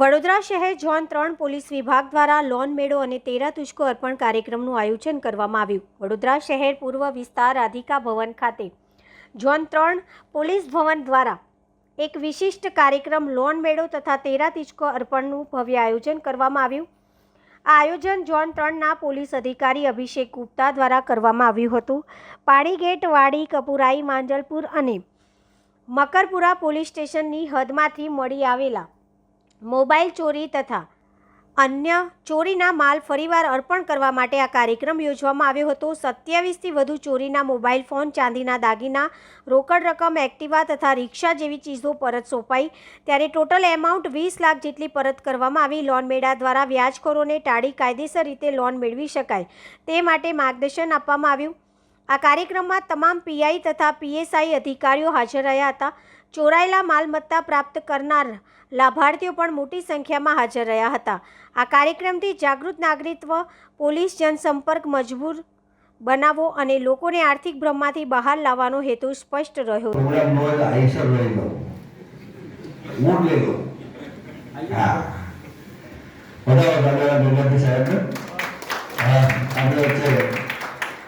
વડોદરા શહેર ઝોન ત્રણ પોલીસ વિભાગ દ્વારા લોન મેળો અને તેરા તુષ્કો અર્પણ કાર્યક્રમનું આયોજન કરવામાં આવ્યું. વડોદરા શહેર પૂર્વ વિસ્તાર રાધિકા ભવન ખાતે ઝોન ત્રણ પોલીસ ભવન દ્વારા એક વિશિષ્ટ કાર્યક્રમ લોન મેળો તથા તેરા તુચકો અર્પણનું ભવ્ય આયોજન કરવામાં આવ્યું. આ આયોજન ઝોન ત્રણના પોલીસ અધિકારી અભિષેક ગુપ્તા દ્વારા કરવામાં આવ્યું હતું. પાણીગેટ વાડી, કપુરાઈ, માંજલપુર અને મકરપુરા પોલીસ સ્ટેશનની હદમાંથી મળી આવેલા મોબાઈલ ચોરી તથા અન્ય ચોરીના માલ ફરીવાર અર્પણ કરવા માટે આ કાર્યક્રમ યોજવામાં આવ્યો હતો. સત્યાવીસથી વધુ ચોરીના મોબાઈલ ફોન, ચાંદીના દાગીના, રોકડ રકમ, એક્ટિવા તથા રિક્ષા જેવી ચીજો પરત સોંપાઈ. ત્યારે ટોટલ એમાઉન્ટ વીસ લાખ જેટલી પરત કરવામાં આવી. લોન મેળા દ્વારા વ્યાજખોરોને ટાળી કાયદેસર રીતે લોન મેળવી શકાય તે માટે માર્ગદર્શન આપવામાં આવ્યું. આ કાર્યક્રમમાં તમામ પીઆઈ તથા પીએસઆઈ અધિકારીઓ હાજર રહ્યા હતા. ચોરાયેલા માલમત્તા પ્રાપ્ત કરનાર લાભાર્થીઓ પણ મોટી સંખ્યામાં હાજર રહ્યા હતા. આ કાર્યક્રમથી જાગૃત નાગરિકત્વ, પોલીસ જનસંપર્ક મજબૂર બનાવવો અને લોકોને આર્થિક ભ્રમમાંથી બહાર લાવવાનો હેતુ સ્પષ્ટ રહ્યો.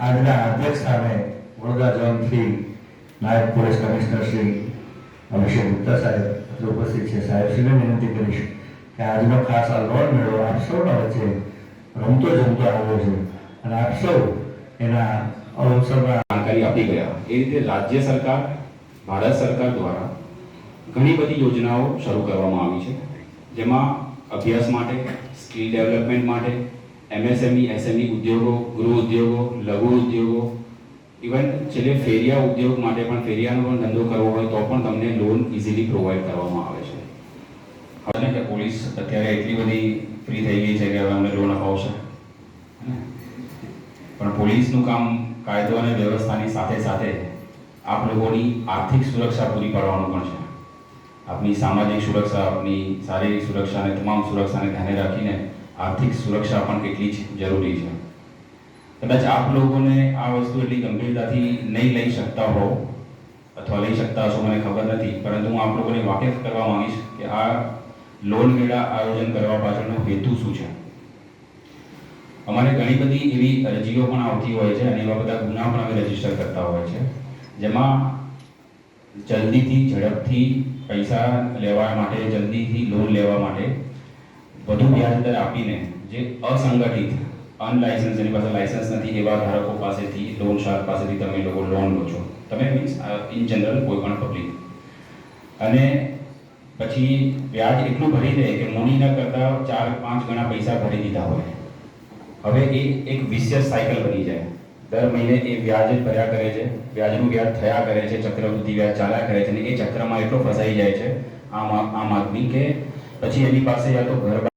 આજના અધ્યક્ષ સામે વડોદરા ઝોન થ્રી નાયબ પોલીસ કમિશનર શ્રી અભિષેક ગુપ્તા સાહેબ, જે ઉપસ્થિત છે સાહેબશ્રીને વિનંતી કરીશ કે આજનો ખાસ આ લોન મેળો આપ સૌના વચ્ચે રમતો જમતો આવ્યો છે. અને આપ સૌ એના અવસરમાં જાણકારી આપી ગયા. એ રીતે રાજ્ય સરકાર, ભારત સરકાર દ્વારા ઘણી બધી યોજનાઓ શરૂ કરવામાં આવી છે. જેમાં અભ્યાસ માટે, સ્કિલ ડેવલપમેન્ટ માટે, એમએસએમઈ, એસએમઈ ઉદ્યોગો, ગૃહ ઉદ્યોગો, લઘુ ઉદ્યોગો ઇવન છેલ્લે ફેરિયા ઉદ્યોગ માટે પણ ફેરિયાનો પણ ધંધો કરવો હોય તો પણ તમને લોન ઇઝીલી પ્રોવાઈડ કરવામાં આવે છે. હવે કે પોલીસ અત્યારે એટલી બધી ફ્રી થઈ ગઈ છે કે હવે અમને લોન અપાવશે? પણ પોલીસનું કામ કાયદો અને વ્યવસ્થાની સાથે સાથે આપ લોકોની આર્થિક સુરક્ષા પૂરી પાડવાનું પણ છે. આપની સામાજિક સુરક્ષા આપની શારીરિક સુરક્ષા અને તમામ સુરક્ષાને ધ્યાને રાખીને આર્થિક સુરક્ષા પણ કેટલી જ જરૂરી છે. કદાચ આપ લોકોને આ વસ્તુ એટલી ગંભીરતાથી નહીં લઈ શકતા હો, અથવા લઈ શકતા હશો, મને ખબર નથી. પરંતુ હું આપ લોકોને વાકેફ કરવા માંગીશ કે આ લોન મેળા આયોજન કરવા પાછળનો હેતુ શું છે? અમારે ઘણી બધી એવી અરજીઓ પણ આવતી હોય છે અને એવા બધા ગુના પણ અમે રજિસ્ટર કરતા હોય છે. જેમાં જલ્દીથી, ઝડપથી પૈસા લેવા માટે, જલ્દીથી લોન લેવા માટે વધુ વ્યાજ દર આપીને જે અસંગઠિત અનલાયસન્સ જેની પાસે લાયસન્સ નથી, એવા ધારકો પાસેથી લોન શાર્ક પાસેથી તમે લોકો લોન લો છો. તમે મીન્સ ઇન જનરલ કોઈ પણ પબ્લિક અને પછી વ્યાજ એટલું ભરી દે કે મૂડીના કરતાં ચાર, પાંચ ગણા પૈસા ભરી દીધા હોય. હવે એ એક વિશેષ સાયકલ બની જાય. દર મહિને એ વ્યાજ જ ભર્યા કરે છે. વ્યાજનું વ્યાજ થયા કરે છે, ચક્રવૃદ્ધિ વ્યાજ ચાલ્યા કરે છે અને એ ચક્રમાં એટલો ફસાઈ જાય છે આમ આમ આદમી કે પછી એની પાસે યા તો ઘર